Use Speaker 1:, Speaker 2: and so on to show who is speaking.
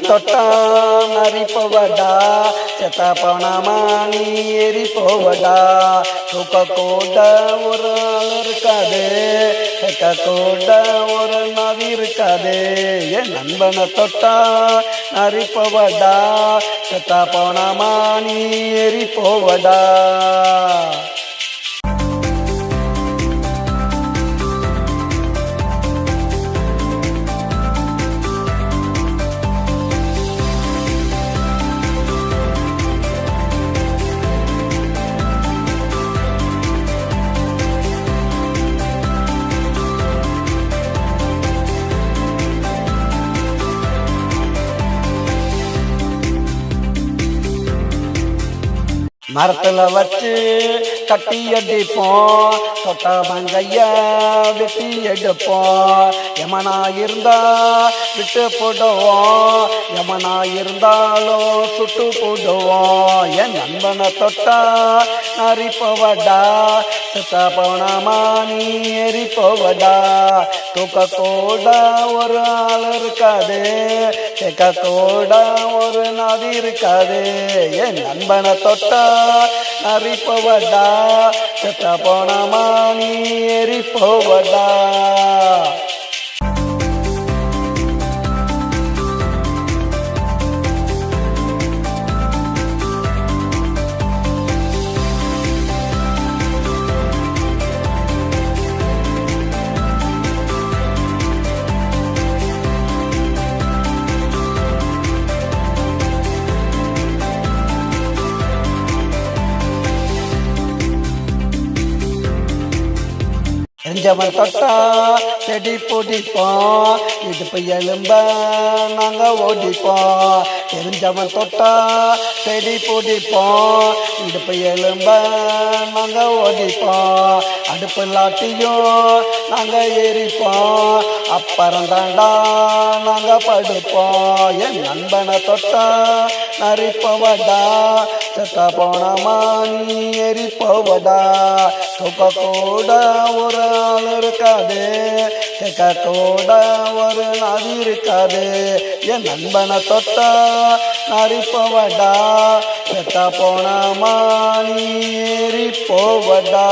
Speaker 1: தொட்டா நரிப்பவடா செத்த பணமா நீ எரிப்பவடா. தூக்க கூட ஒரு ஆள் இருக்காது கேட்க கூட ஒரு நதி இருக்காது. என் நண்பனை தொட்டா நரிப்பவடா செத்த பணமா நீ எரிப்பவடா. மரத்துல வச்சு கட்டி அடிப்போம் தொட்ட மங்கைய வெட்டி எடுப்போம். எமனா இருந்தா விட்டு போடுவோம். எமனா இருந்தாலும் சுட்டு போடுவோம். என் நண்பனை தொட்டா நரிப்பவடா சுத்த போனமா நீ எரிப்பவடா தூக்க கூட ஒரு ஆள் இருக்காது. கேட்க கூட ஒரு நதி இருக்காது. என் நண்பனை தொட்டா நரிப்பவடா செத்த போனமா நீ செஞ்சவன் தொட்டா செடி பிடிப்போம் இடுப்பு எலும்ப நாங்கள் ஓடிப்போம் தெரிஞ்சவன் தொட்டா செடி பிடிப்போம் இடுப்பு எலும்ப நாங்கள் ஓடிப்போம் அடுப்பு லாட்டியும் நாங்கள் எரிப்போம் அப்புறம் தாண்டா நாங்கள் படுப்போம் என் நண்பனை தொட்டா நரிப்பவடா. செத்த போனமா நீ கூட ஒரு ஆள் இருக்காது. கேட்க கூட ஒரு நதி இருக்காது. என் நண்பனை தொட்டா நரிப்பவடா. செத்த போனமா நீ எரிப்பவடா.